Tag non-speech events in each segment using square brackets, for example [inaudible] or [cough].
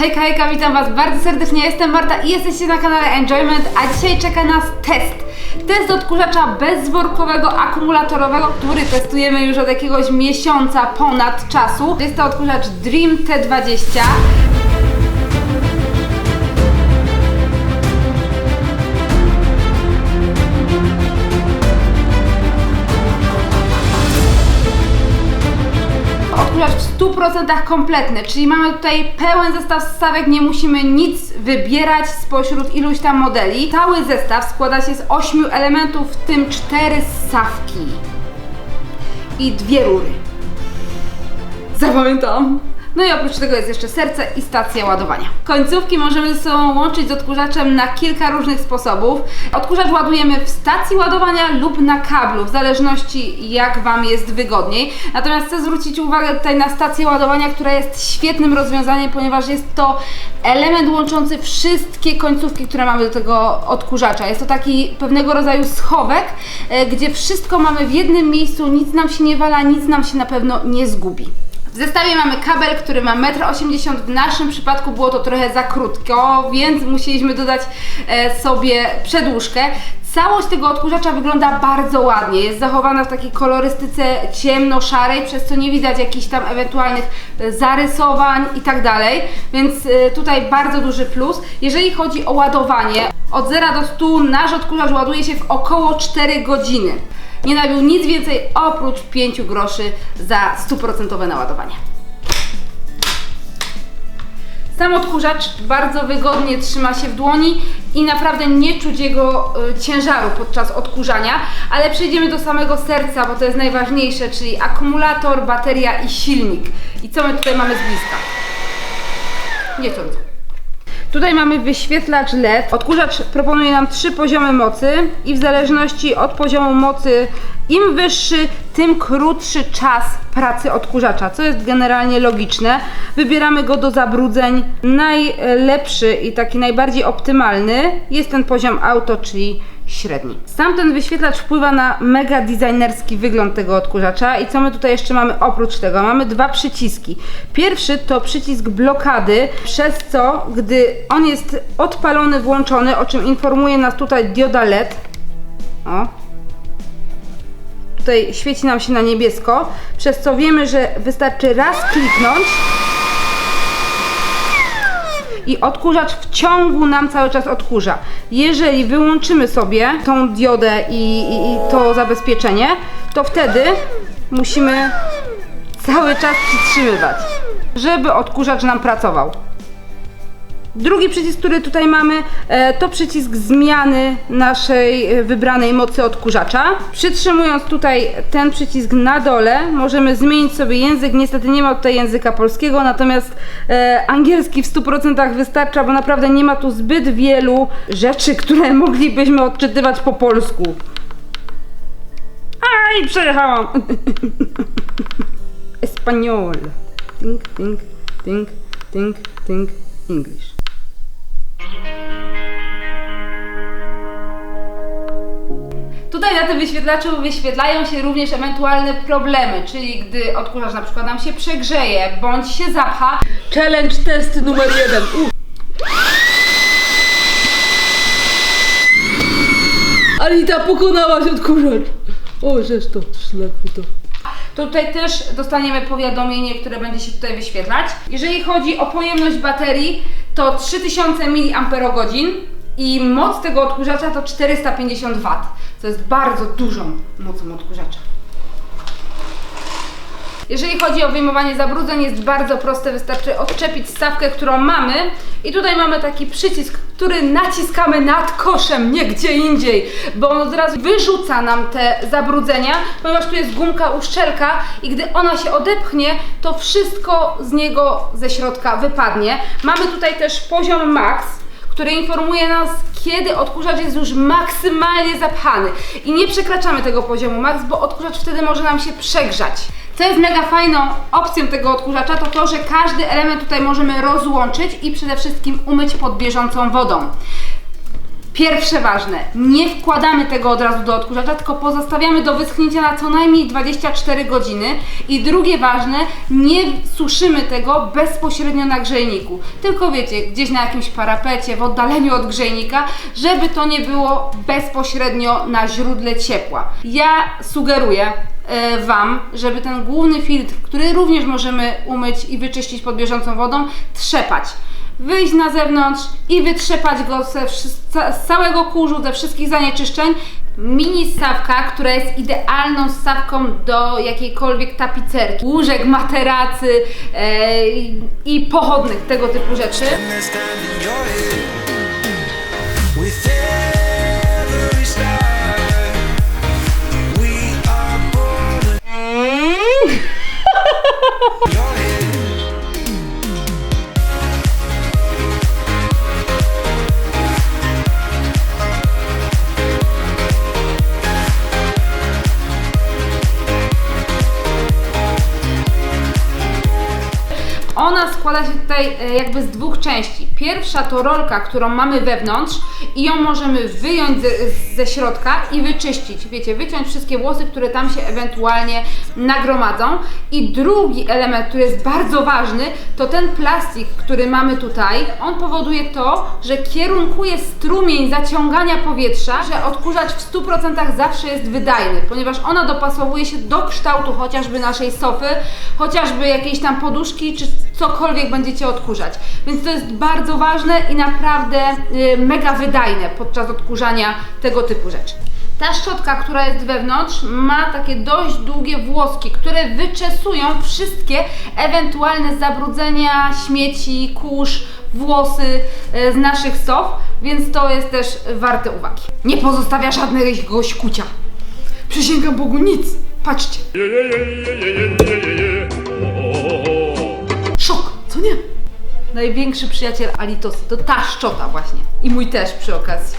Hejka, hejka, witam Was bardzo serdecznie, jestem Marta i jesteście na kanale Enjoyment, a dzisiaj czeka nas test. Test odkurzacza bezworkowego, akumulatorowego, który testujemy już od jakiegoś miesiąca ponad czasu. Jest to odkurzacz Dream T20. 100% kompletny, czyli mamy tutaj pełen zestaw stawek, nie musimy nic wybierać spośród iluś tam modeli. Cały zestaw składa się z 8 elementów, w tym 4 ssawki i dwie rury. Zapamiętam. No i oprócz tego jest jeszcze serce i stacja ładowania. Końcówki możemy ze sobą łączyć z odkurzaczem na kilka różnych sposobów. Odkurzacz ładujemy w stacji ładowania lub na kablu, w zależności jak Wam jest wygodniej. Natomiast chcę zwrócić uwagę tutaj na stację ładowania, która jest świetnym rozwiązaniem, ponieważ jest to element łączący wszystkie końcówki, które mamy do tego odkurzacza. Jest to taki pewnego rodzaju schowek, e, gdzie wszystko mamy w jednym miejscu, nic nam się nie wala, nic nam się na pewno nie zgubi. W zestawie mamy kabel, który ma 1,80 m. W naszym przypadku było to trochę za krótko, więc musieliśmy dodać e, sobie przedłużkę. Całość tego odkurzacza wygląda bardzo ładnie. Jest zachowana w takiej kolorystyce ciemno-szarej, przez co nie widać jakichś tam ewentualnych e, zarysowań i tak dalej. Więc e, tutaj bardzo duży plus. Jeżeli chodzi o ładowanie, od 0 do 100 nasz odkurzacz ładuje się w około 4 godziny. Nie nabił nic więcej oprócz 5 groszy za 100% naładowanie. Sam odkurzacz bardzo wygodnie trzyma się w dłoni i naprawdę nie czuć jego y, ciężaru podczas odkurzania, ale przejdziemy do samego serca, bo to jest najważniejsze, czyli akumulator, bateria i silnik. I co my tutaj mamy z bliska? Nie sądzę. Tutaj mamy wyświetlacz LED. Odkurzacz proponuje nam trzy poziomy mocy i w zależności od poziomu mocy im wyższy, tym krótszy czas pracy odkurzacza, co jest generalnie logiczne. Wybieramy go do zabrudzeń. Najlepszy i taki najbardziej optymalny jest ten poziom auto, czyli średni. Sam ten wyświetlacz wpływa na mega designerski wygląd tego odkurzacza i co my tutaj jeszcze mamy oprócz tego? Mamy dwa przyciski. Pierwszy to przycisk blokady, przez co gdy on jest odpalony, włączony, o czym informuje nas tutaj dioda LED. O, tutaj świeci nam się na niebiesko, przez co wiemy, że wystarczy raz kliknąć i odkurzacz w ciągu nam cały czas odkurza. Jeżeli wyłączymy sobie tą diodę i, i, i to zabezpieczenie, to wtedy musimy cały czas przytrzymywać, żeby odkurzacz nam pracował. Drugi przycisk, który tutaj mamy, e, to przycisk zmiany naszej e, wybranej mocy odkurzacza. Przytrzymując tutaj ten przycisk na dole, możemy zmienić sobie język. Niestety nie ma tutaj języka polskiego, natomiast e, angielski w 100% wystarcza, bo naprawdę nie ma tu zbyt wielu rzeczy, które [laughs] moglibyśmy odczytywać po polsku. Aj, przejechałam! [laughs] Espanol. Think, think, think, think, think, English. Tutaj na tym wyświetlaczu wyświetlają się również ewentualne problemy, czyli gdy odkurzacz na przykład nam się przegrzeje bądź się zapcha. Challenge test numer jeden. U. Anita, pokonałaś odkurzacz. O, żeś to, ślepy to. To tutaj też dostaniemy powiadomienie, które będzie się tutaj wyświetlać. Jeżeli chodzi o pojemność baterii, to 3000 mAh i moc tego odkurzacza to 450 W, co jest bardzo dużą mocą odkurzacza. Jeżeli chodzi o wyjmowanie zabrudzeń, jest bardzo proste, wystarczy odczepić stawkę, którą mamy i tutaj mamy taki przycisk, który naciskamy nad koszem, nie gdzie indziej, bo on od razu wyrzuca nam te zabrudzenia, ponieważ tu jest gumka uszczelka i gdy ona się odepchnie, to wszystko z niego ze środka wypadnie. Mamy tutaj też poziom max, który informuje nas, kiedy odkurzacz jest już maksymalnie zapchany. I nie przekraczamy tego poziomu max, bo odkurzacz wtedy może nam się przegrzać. Co jest mega fajną opcją tego odkurzacza, to to, że każdy element tutaj możemy rozłączyć i przede wszystkim umyć pod bieżącą wodą. Pierwsze ważne, nie wkładamy tego od razu do odkurzacza, tylko pozostawiamy do wyschnięcia na co najmniej 24 godziny. I drugie ważne, nie suszymy tego bezpośrednio na grzejniku, tylko wiecie, gdzieś na jakimś parapecie, w oddaleniu od grzejnika, żeby to nie było bezpośrednio na źródle ciepła. Ja sugeruję, e, Wam, żeby ten główny filtr, który również możemy umyć i wyczyścić pod bieżącą wodą, trzepać. Wyjść na zewnątrz i wytrzepać go ze, z całego kurzu, ze wszystkich zanieczyszczeń. Mini ssawka, która jest idealną ssawką do jakiejkolwiek tapicerki, łóżek, materacy e, i pochodnych, tego typu rzeczy. Ona składa się tutaj e, jakby z dwóch części. Pierwsza to rolka, którą mamy wewnątrz i ją możemy wyjąć ze, ze środka i wyczyścić. Wiecie, wyciąć wszystkie włosy, które tam się ewentualnie nagromadzą. I drugi element, który jest bardzo ważny, to ten plastik, który mamy tutaj. On powoduje to, że kierunkuje strumień zaciągania powietrza, że odkurzacz w 100% zawsze jest wydajny, ponieważ ona dopasowuje się do kształtu chociażby naszej sofy, chociażby jakiejś tam poduszki, czy cokolwiek będziecie odkurzać. Więc to jest bardzo ważne i naprawdę y, mega wydajne podczas odkurzania tego typu rzeczy. Ta szczotka, która jest wewnątrz, ma takie dość długie włoski, które wyczesują wszystkie ewentualne zabrudzenia, śmieci, kurz, włosy e, z naszych sof, więc to jest też warte uwagi. Nie pozostawia żadnego śkucia. Przysięgam Bogu nic. Patrzcie. Szok, nie? Największy przyjaciel Alitosy to ta szczota właśnie. I mój też przy okazji.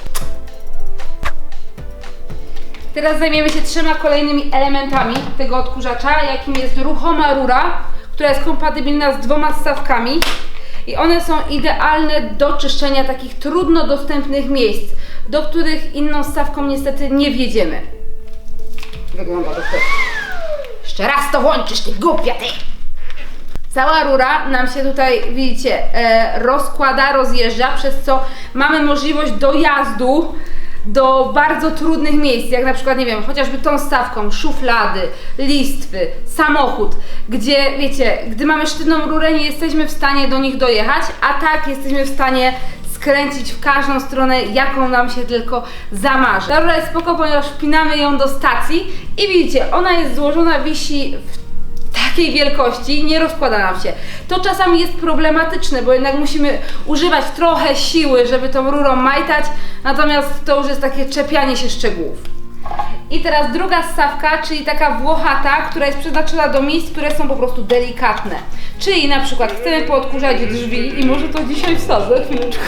Teraz zajmiemy się trzema kolejnymi elementami tego odkurzacza, jakim jest ruchoma rura, która jest kompatybilna z dwoma stawkami i one są idealne do czyszczenia takich trudno dostępnych miejsc, do których inną stawką niestety nie wjedziemy. Wygląda to tak. Jeszcze raz to włączysz, ty głupia ty! Cała rura nam się tutaj, widzicie, e, rozkłada, rozjeżdża, przez co mamy możliwość dojazdu do bardzo trudnych miejsc, jak na przykład, nie wiem, chociażby tą stawką, szuflady, listwy, samochód, gdzie, wiecie, gdy mamy sztywną rurę, nie jesteśmy w stanie do nich dojechać, a tak jesteśmy w stanie skręcić w każdą stronę, jaką nam się tylko zamarzy. Ta rura jest spoko, ponieważ wpinamy ją do stacji i widzicie, ona jest złożona, wisi w takiej wielkości nie rozkłada nam się. To czasami jest problematyczne, bo jednak musimy używać trochę siły, żeby tą rurą majtać, natomiast to już jest takie czepianie się szczegółów. I teraz druga stawka, czyli taka włochata, która jest przeznaczona do miejsc, które są po prostu delikatne. Czyli na przykład chcemy poodkurzać drzwi i może to dzisiaj wsadzę, chwileczkę.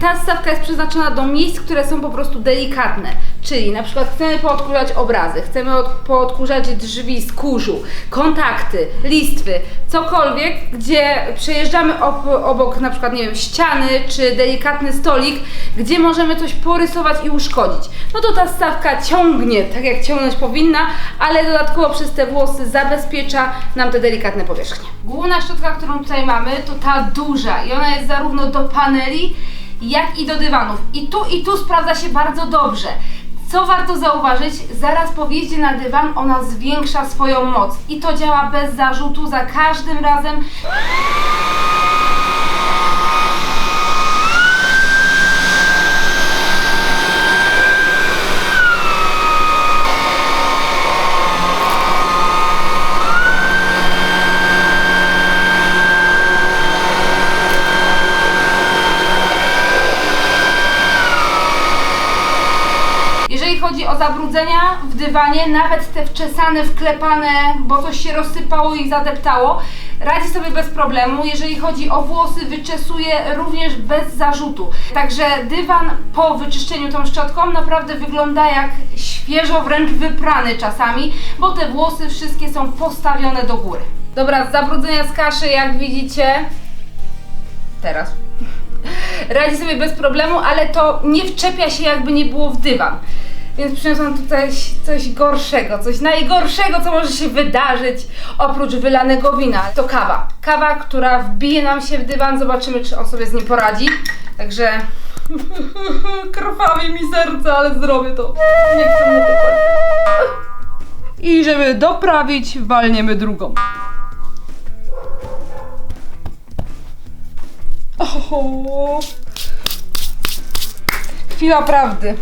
Ta stawka jest przeznaczona do miejsc, które są po prostu delikatne. Czyli na przykład chcemy poodkurzać obrazy, chcemy od, poodkurzać drzwi z kurzu, kontakty, listwy, cokolwiek, gdzie przejeżdżamy ob, obok na przykład, nie wiem, ściany czy delikatny stolik, gdzie możemy coś porysować i uszkodzić. No to ta stawka ciągnie, tak jak ciągnąć powinna, ale dodatkowo przez te włosy zabezpiecza nam te delikatne powierzchnie. Główna szczotka, którą tutaj mamy, to ta duża i ona jest zarówno do paneli, jak i do dywanów. I tu i tu sprawdza się bardzo dobrze. Co warto zauważyć, zaraz po wjeździe na dywan ona zwiększa swoją moc i to działa bez zarzutu za każdym razem. Jeżeli chodzi o zabrudzenia nawet te wczesane, wklepane, bo coś się rozsypało i zadeptało, radzi sobie bez problemu. Jeżeli chodzi o włosy, wyczesuje również bez zarzutu. Także dywan po wyczyszczeniu tą szczotką naprawdę wygląda jak świeżo, wręcz wyprany czasami, bo te włosy wszystkie są postawione do góry. Dobra, z zabrudzenia z kaszy, jak widzicie, teraz [laughs] radzi sobie bez problemu, ale to nie wczepia się jakby nie było w dywan. Więc przyniosłam tutaj coś gorszego, coś najgorszego, co może się wydarzyć oprócz wylanego wina. To kawa. Kawa, która wbije nam się w dywan, zobaczymy, czy on sobie z nim poradzi. Także [laughs] krwawi mi serce, ale zrobię to. Nie chcę mu to I żeby doprawić, walniemy drugą. Oho. Chwila prawdy.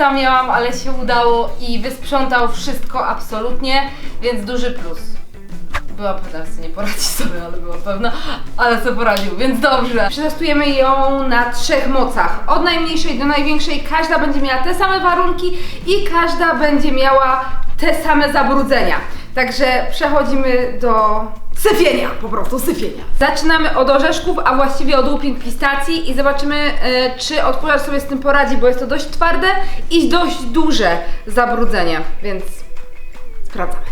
Stresa miałam, ale się udało i wysprzątał wszystko absolutnie, więc duży plus. Była pewna, że nie poradzi [laughs] sobie, ale była pewna, ale sobie poradził, więc dobrze. Przetestujemy ją na trzech mocach. Od najmniejszej do największej każda będzie miała te same warunki i każda będzie miała te same zabrudzenia. Także przechodzimy do syfienia, po prostu syfienia. Zaczynamy od orzeszków, a właściwie od łupin pistacji i zobaczymy, e, czy odkurzacz sobie z tym poradzi, bo jest to dość twarde i dość duże zabrudzenie, więc sprawdzamy.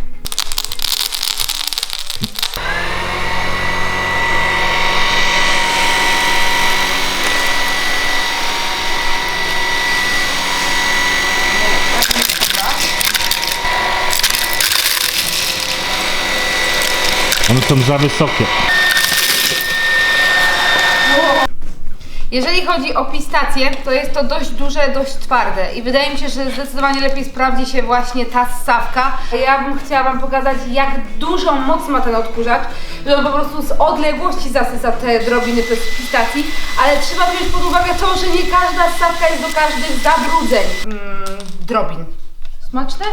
One są za wysokie. Jeżeli chodzi o pistacje, to jest to dość duże, dość twarde i wydaje mi się, że zdecydowanie lepiej sprawdzi się właśnie ta ssawka. Ja bym chciała Wam pokazać, jak dużą moc ma ten odkurzacz, że on po prostu z odległości zasysa te drobiny z pistacji, ale trzeba wziąć pod uwagę to, że nie każda ssawka jest do każdych zabrudzeń mm, drobin. Smaczne?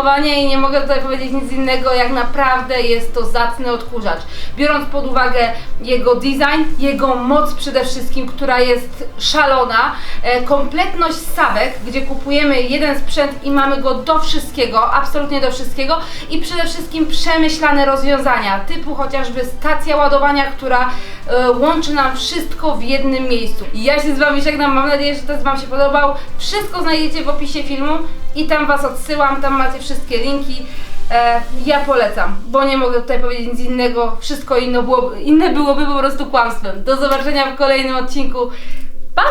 Podsumowanie i nie mogę tutaj powiedzieć nic innego, jak naprawdę jest to zacny odkurzacz. Biorąc pod uwagę jego design, jego moc przede wszystkim, która jest szalona, e, kompletność stawek, gdzie kupujemy jeden sprzęt i mamy go do wszystkiego, absolutnie do wszystkiego i przede wszystkim przemyślane rozwiązania, typu chociażby stacja ładowania, która e, łączy nam wszystko w jednym miejscu. Ja się z Wami żegnam, mam nadzieję, że test Wam się podobał. Wszystko znajdziecie w opisie filmu i tam Was odsyłam, tam macie wszystkie linki. E, ja polecam, bo nie mogę tutaj powiedzieć nic innego. Wszystko inno inne byłoby po prostu kłamstwem. Do zobaczenia w kolejnym odcinku. Pa!